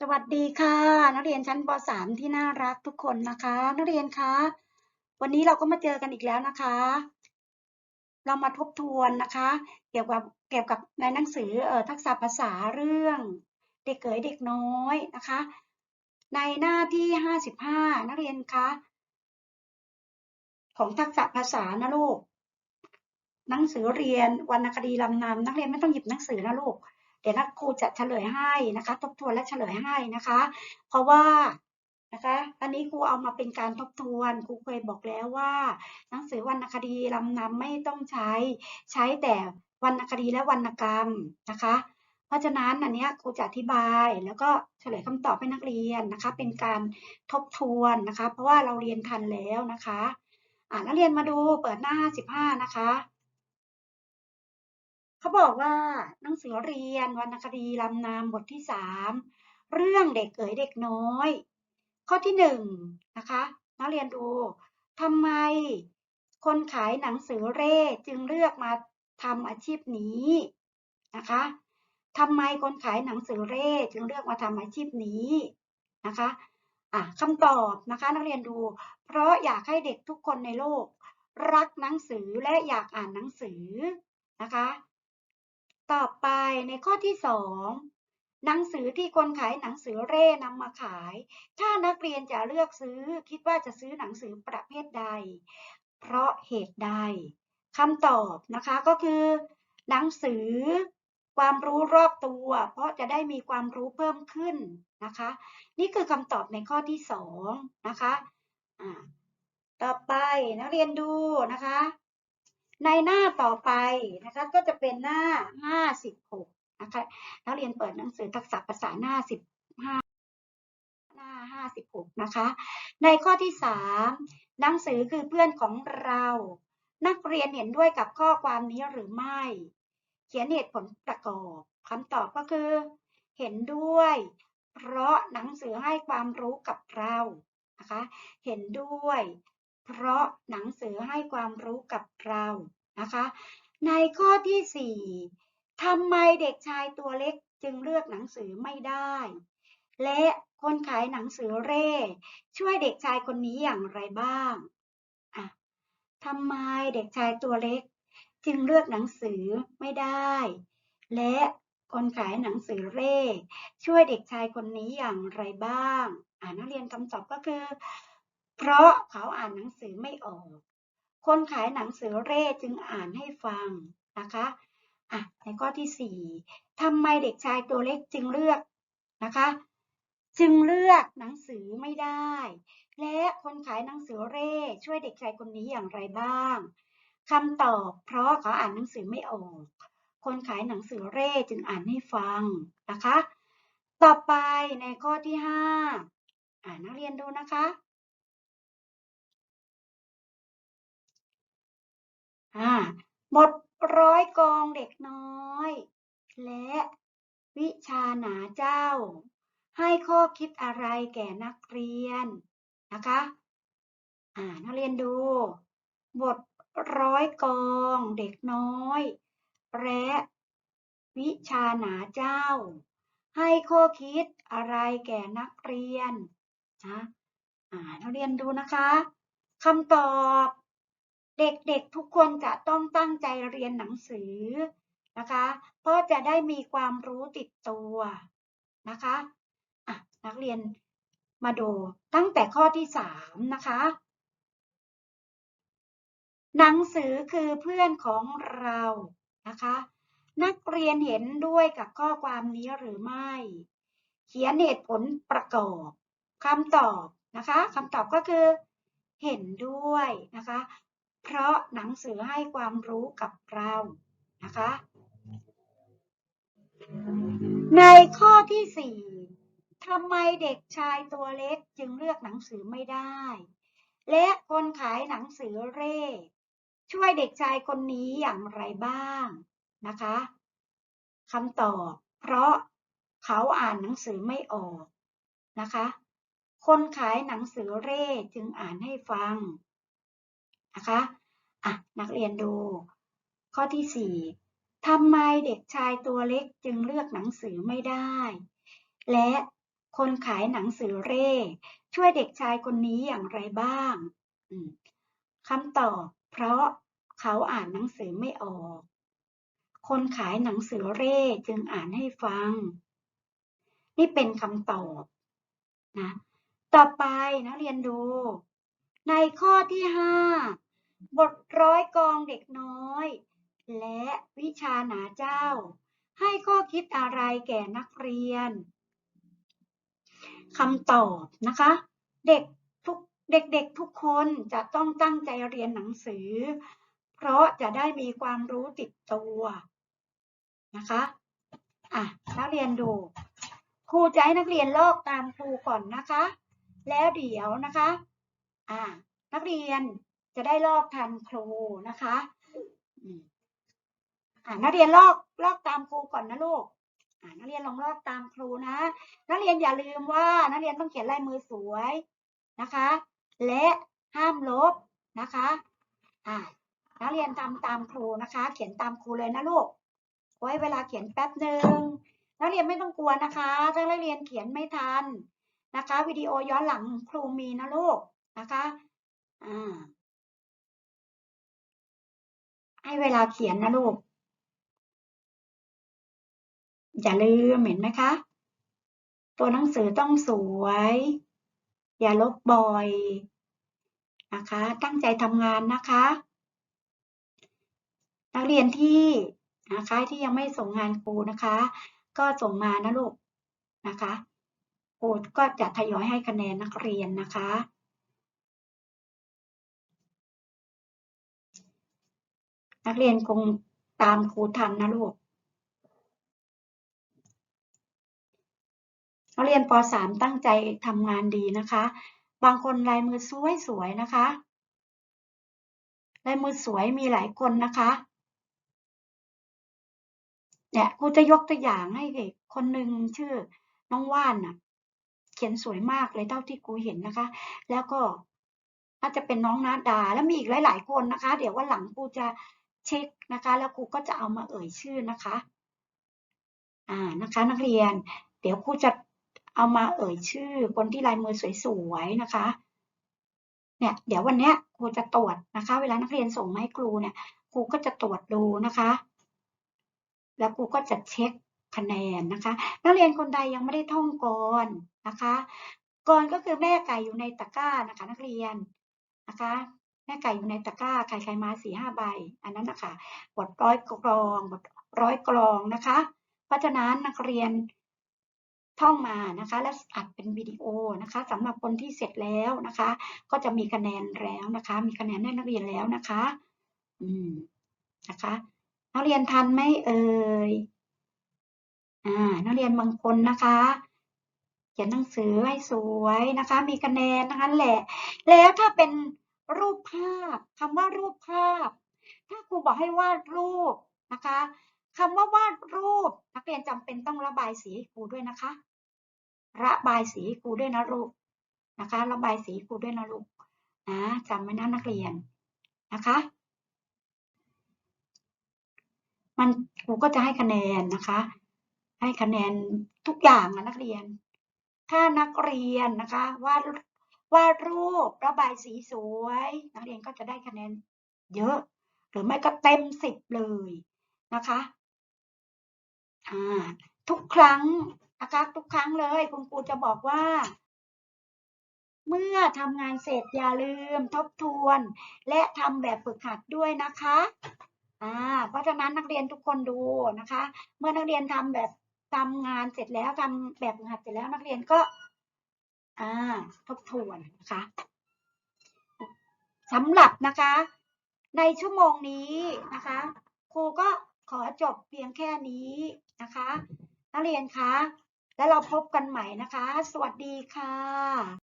สวัสดีค่ะ นักเรียนชั้นป .3 ที่น่ารักทุกคนนะคะ นักเรียนคะ วันนี้เราก็มาเจอกันอีกแล้วนะคะ เรามาทบทวนนะคะ เกี่ยวกับเกี่ยวกับในหนังสือเอ่อทักษะภาษาเรื่องเด็กเก๋ยเด็กน้อยนะคะ ในหน้าที่ 55 นักเรียนคะ ของทักษะภาษานะลูกหนังสือเรียนวรรณคดีลำนำนักเรียนไม่ต้องหยิบหนังสือนะลูก เดี๋ยวนักครูจะเฉลยให้นะคะ ทบทวนและเฉลยให้นะคะ เพราะว่านะคะอันนี้ครูเอามาเป็นการทบทวนครูเคยบอกแล้วว่า หนังสือวรรณคดีลำนำไม่ต้องใช้ ใช้แต่วรรณคดีและวรรณกรรมนะคะ เพราะฉะนั้นอันนี้ครูจะอธิบายแล้วก็เฉลยคำตอบให้นักเรียนนะคะ เป็นการทบทวนนะคะ เพราะว่าเราเรียนทันแล้วนะคะ อ่านักเรียนมาดูเปิดหน้า55นะคะ เขาบอกว่าหนังสือเรียนวรรณคดีลำนำบทที่สามเรื่องเด็กเอ๋ยเด็กน้อย ข้อที่หนึ่งนะคะนักเรียนดูทำไมคนขายหนังสือเร่จึงเลือกมาทำอาชีพนี้นะคะทำไมคนขายหนังสือเร่จึงเลือกมาทำอาชีพนี้นะคะะคำตอบนะคะนักเรียนดู เพราะอยากให้เด็กทุกคนในโลก รักหนังสือและอยากอ่านหนังสือนะคะ ต่อไปในข้อที่สองหนังสือที่คนขายหนังสือเร่นำมาขาย ถ้านักเรียนจะเลือกซื้อคิดว่าจะซื้อหนังสือประเภทใด เพราะเหตุใดคำตอบนะคะก็คือ หนังสือความรู้รอบตัว เพราะจะได้มีความรู้เพิ่มขึ้นนะคะ นี่คือคำตอบในข้อที่สองนะคะ ต่อไปนักเรียนดูนะคะ ในหน้าต่อไปนะคะก็จะเป็นหน้า 56 นะคะนักเรียนเปิดหนังสือทักษะภาษาหน้า 15 หน้า 56 นะคะ ในข้อที่ 3 หนังสือคือเพื่อนของเรา นักเรียนเห็นด้วยกับข้อความนี้หรือไม่ เขียนเหตุผลประกอบคำตอบก็คือ เห็นด้วย เพราะหนังสือให้ความรู้กับเรานะคะ เห็นด้วย เพราะหนังสือให้ความรู้กับเรานะคะ ในข้อที่ 4ทำไมเด็กชายตัวเล็กจึงเลือกหนังสือไม่ได้ และคนขายหนังสือเร่ ช่วยเด็กชายคนนี้อย่างไรบ้างอะทำไมเด็กชายตัวเล็ก จึงเลือกหนังสือไม่ได้ และคนขายหนังสือเร่ ช่วยเด็กชายคนนี้อย่างไรบ้าง อ่านักเรียนคำตอบก็คือ เพราะเขาอ่านหนังสือไม่ออก คนขายหนังสือเร่จึงอ่านให้ฟังนะคะอะในข้อที่ 4ทำไมเด็กชายตัวเล็กจึงเลือกนะคะ จึงเลือกหนังสือไม่ได้ และคนขายหนังสือเร่ช่วยเด็กชายคนนี้อย่างไรบ้างคำตอบเพราะเขาอ่านหนังสือไม่ออก คนขายหนังสือเร่จึงอ่านให้ฟังนะคะ ต่อไปในข้อที่5อ่านักเรียนดูนะคะ อ่าหมดร้อยกองเด็กน้อย และวิชาหนาเจ้า ให้ข้อคิดอะไรแก่นักเรียนนะคะอ่านักเรียนดู บทร้อยกองเด็กน้อย และวิชาหนาเจ้า ให้ข้อคิดอะไรแก่นักเรียนนะอ่านักเรียนดูนะคะคำตอบ เด็กๆทุกคนจะต้องตั้งใจเรียนหนังสือนะคะเพราะจะได้มีความรู้ติดตัวนะคะะนักเรียนมาดูตั้งแต่ข้อที่สามนะคะ หนังสือคือเพื่อนของเรานะคะ นักเรียนเห็นด้วยกับข้อความนี้หรือไม่ เขียนเหตุผลประกอบคำตอบนะคะคำตอบก็คือเห็นด้วยนะคะ เพราะหนังสือให้ความรู้กับเรานะคะ ในข้อที่ 4ทำไมเด็กชายตัวเล็กจึงเลือกหนังสือไม่ได้ และคนขายหนังสือเร่ ช่วยเด็กชายคนนี้อย่างไรบ้างนะคะคำตอบ เพราะเขาอ่านหนังสือไม่ออกนะคะ คนขายหนังสือเร่จึงอ่านให้ฟัง นะคะอะนักเรียนดู ข้อที่ 4ทำไมเด็กชายตัวเล็กจึงเลือกหนังสือไม่ได้ และคนขายหนังสือเร่ ช่วยเด็กชายคนนี้อย่างไรบ้างคำตอบ เพราะเขาอ่านหนังสือไม่ออก คนขายหนังสือเร่จึงอ่านให้ฟัง นี่เป็นคำตอบนะ ต่อไปนักเรียนดู ในข้อที่ห้า บทร้อยกองเด็กน้อย และวิชาหนาเจ้า ให้ข้อคิดอะไรแก่นักเรียนคำตอบนะคะ เด็กทุกเด็กๆทุกคนจะต้องตั้งใจเรียนหนังสือ เพราะจะได้มีความรู้ติดตัวนะคะอะนักเรียนดูครูจะให้นักเรียนลอกตามครูก่อนนะคะ แล้วเดี๋ยวนะคะ อ่า นักเรียน จะได้ลอกทันครูนะคะอ่านักเรียนลอกลอกตามครูก่อนนะลูกอ่านักเรียนลองลอกตามครูนะนักเรียนอย่าลืมว่านักเรียนต้องเขียนลายมือสวยนะคะ และห้ามลบนะคะอ่านักเรียนทำตามครูนะคะ เขียนตามครูเลยนะลูกไว้เวลาเขียนแป๊บหนึ่งนักเรียนไม่ต้องกลัวนะคะ ถ้านักเรียนเขียนไม่ทันนะคะ วิดีโอย้อนหลังครูมีนะลูกนะคะอ่า ให้เวลาเขียนนะลูก อย่าลืมเห็นไหมคะ ตัวหนังสือต้องสวย อย่าลบบ่อยนะคะ ตั้งใจทำงานนะคะ นักเรียนที่นะคะที่ยังไม่ส่งงานครูนะคะ ก็ส่งมานะลูกนะคะครูก็จะทยอยให้คะแนนนักเรียนนะคะ นักเรียนคงตามครูทันนะลูก นักเรียนป .3 ตั้งใจทำงานดีนะคะ บางคนลายมือสวยๆนะคะ ลายมือสวยมีหลายคนนะคะเนี่ยครูจะยกตัวอย่างให้เด็กคนหนึ่งชื่อน้องว่านน่ะ เขียนสวยมากเลยเท่าที่ครูเห็นนะคะ แล้วก็น่าจะเป็นน้องนาดาแล้วมีอีกหลาย ๆ คนนะคะ เดี๋ยววันหลังครูจะ เช็คนะคะ แล้วครูก็จะเอามาเอ่ยชื่อนะคะ อ่านะคะ นักเรียน เดี๋ยวครูจะเอามาเอ่ยชื่อ คนที่ลายมือสวยๆนะคะ เนี่ยเดี๋ยววันนี้ครูจะตรวจนะคะ เวลานักเรียนส่งมาให้ครูเนี่ยครูก็จะตรวจดูนะคะ แล้วครูก็จะเช็คคะแนนนะคะ นักเรียนคนใดยังไม่ได้ท่องกรนะคะกรก็คือแม่ไก่อยู่ในตะกร้านะคะ นักเรียนนะคะ แม่ไก่อยู่ในตะกร้าไข่ไข่มาสี่ห้าใบ อันนั้นนะคะบทร้อยกรองบทร้อยกรองนะคะ เพราะฉะนั้นนักเรียนท่องมานะคะ แล้วอัดเป็นวิดีโอนะคะสำหรับคนที่เสร็จแล้วนะคะ ก็จะมีคะแนนแล้วนะคะ มีคะแนนให้นักเรียนแล้วนะคะ อืมนะคะ นักเรียนทันไหมเอ่ยอ่านักเรียนบางคนนะคะเขียนหนังสือให้สวยนะคะ มีคะแนนนั้นแหละ แล้วถ้าเป็น รูปภาพคำว่ารูปภาพ ถ้าครูบอกให้วาดรูปนะคะคำว่าวาดรูป นักเรียนจำเป็นต้องระบายสีให้ครูด้วยนะคะ ระบายสีให้ครูด้วยนะลูกนะคะ ระบายสีครูด้วยนะลูกนะจำไว้นะนักเรียนนะคะ มันครูก็จะให้คะแนนนะคะ ให้คะแนนทุกอย่างนะนักเรียน ถ้านักเรียนนะคะวาด วาดรูประบายสีสวย นักเรียนก็จะได้คะแนนเยอะ หรือไม่ก็เต็มสิบเลยนะคะอ่าทุกครั้งนะคะทุกครั้งเลย คุณครูจะบอกว่า เมื่อทำงานเสร็จอย่าลืมทบทวน และทำแบบฝึกหัดด้วยนะคะอ่าเพราะฉะนั้นนักเรียนทุกคนดูนะคะ เมื่อนักเรียนทำแบบทำงานเสร็จแล้วทำแบบฝึกหัดเสร็จแล้วนักเรียนก็ อ่าทบทวนนะคะสำหรับนะคะ ในชั่วโมงนี้นะคะ ครูก็ขอจบเพียงแค่นี้นะคะนักเรียนคะ แล้วเราพบกันใหม่นะคะ สวัสดีค่ะ